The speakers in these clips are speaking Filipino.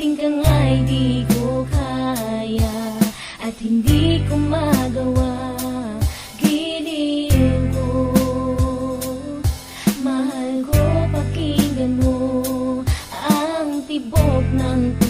Limutin ka nga'y di ko kaya At hindi ko magawa. Giliw ko Mahal ko pakinggan mo Ang tibok ng puso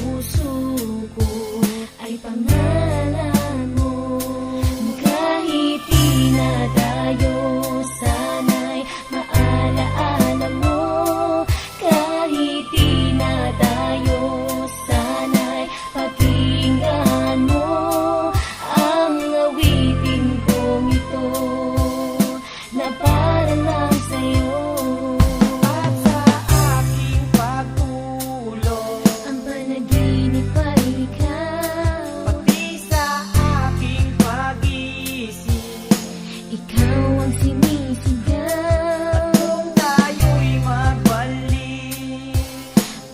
Ikaw ang sinisigaw. Kung tayo'y magbalik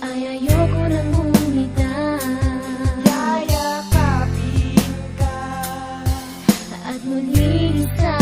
Ay ayoko nang bumitaw Yayakapin ka. At muling sa